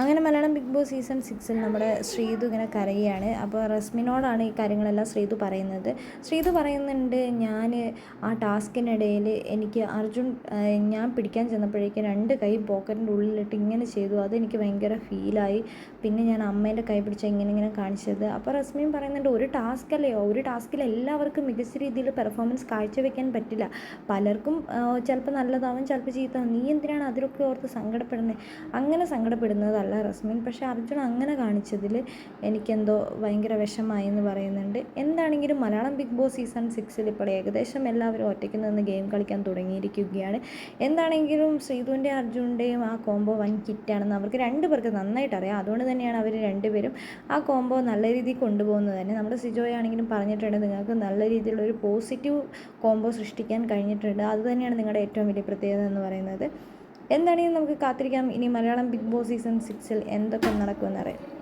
അങ്ങനെ Malayalam big boss season സിക്സിൽ നമ്മുടെ ശ്രീതു ഇങ്ങനെ കരയുകയാണ്. അപ്പോൾ റസ്മിനോടാണ് ഈ കാര്യങ്ങളെല്ലാം ശ്രീതു പറയുന്നത്. ശ്രീതു പറയുന്നുണ്ട് ഞാൻ ആ ടാസ്കിനിടയിൽ എനിക്ക് അർജുൻ ഞാൻ പിടിക്കാൻ ചെന്നപ്പോഴേക്കും രണ്ട് കൈ പോക്കറ്റിന്റെ ഉള്ളിലിട്ട് ഇങ്ങനെ ചെയ്തു. അതെനിക്ക് ഭയങ്കര ഫീലായി. പിന്നെ ഞാൻ അമ്മേന്റെ കൈ പിടിച്ച ഇങ്ങനെ ഇങ്ങനെ കാണിച്ചത്. അപ്പോൾ റസ്മിൻ പറയുന്നുണ്ട് ഒരു ടാസ്ക് അല്ലയോ ഒരു ടാസ്കിൽ എല്ലാവർക്കും മികച്ച രീതിയിൽ പെർഫോമൻസ് കാഴ്ചവെക്കാൻ പറ്റില്ല. പലർക്കും ചിലപ്പോൾ നല്ലതാവും ചിലപ്പോൾ ചീത്താവും നീ എന്തിനാണ് അതിലൊക്കെ ഓർത്ത് സങ്കടപ്പെടുന്നത് അങ്ങനെ സങ്കടപ്പെടുന്നതല്ല റസ്മിൻ പക്ഷേ അർജുൻ അങ്ങനെ കാണിച്ചതിൽ എനിക്കെന്തോ ഭയങ്കര വിഷമായി എന്ന് പറയുന്നുണ്ട്. എന്താണെങ്കിലും മലയാളം ബിഗ് ബോസ് സീസൺ സിക്സിൽ ഇപ്പോൾ ഏകദേശം എല്ലാവരും ഒറ്റയ്ക്ക് നിന്ന് ഗെയിം കളിക്കാൻ തുടങ്ങിയിരിക്കുകയാണ്. എന്താണെങ്കിലും ശ്രീധുവിന്റെ അർജുന്റെയും ആ കോംബോ വൻ കിറ്റാണെന്ന് അവർക്ക് രണ്ട് പേർക്ക് നന്നായിട്ട് അറിയാം. അതുകൊണ്ട് തന്നെയാണ് അവർ രണ്ടുപേരും ആ കോംബോ നല്ല രീതിയിൽ കൊണ്ടുപോകുന്നത് തന്നെ. നമ്മുടെ സിജോയാണെങ്കിലും പറഞ്ഞിട്ടുണ്ട് നിങ്ങൾക്ക് നല്ല രീതിയിലുള്ള ഒരു പോസിറ്റീവ് കോംബോ സൃഷ്ടിക്കാൻ കഴിഞ്ഞിട്ടുണ്ട്. അതുതന്നെയാണ് നിങ്ങളുടെ ഏറ്റവും വലിയ പ്രത്യേകത എന്ന് പറയുന്നത്. എന്താണെങ്കിലും നമുക്ക് കാത്തിരിക്കാം. ഇനി മലയാളം ബിഗ് ബോസ് സീസൺ സിക്സിൽ എന്തൊക്കെ നടക്കുമെന്നറിയാം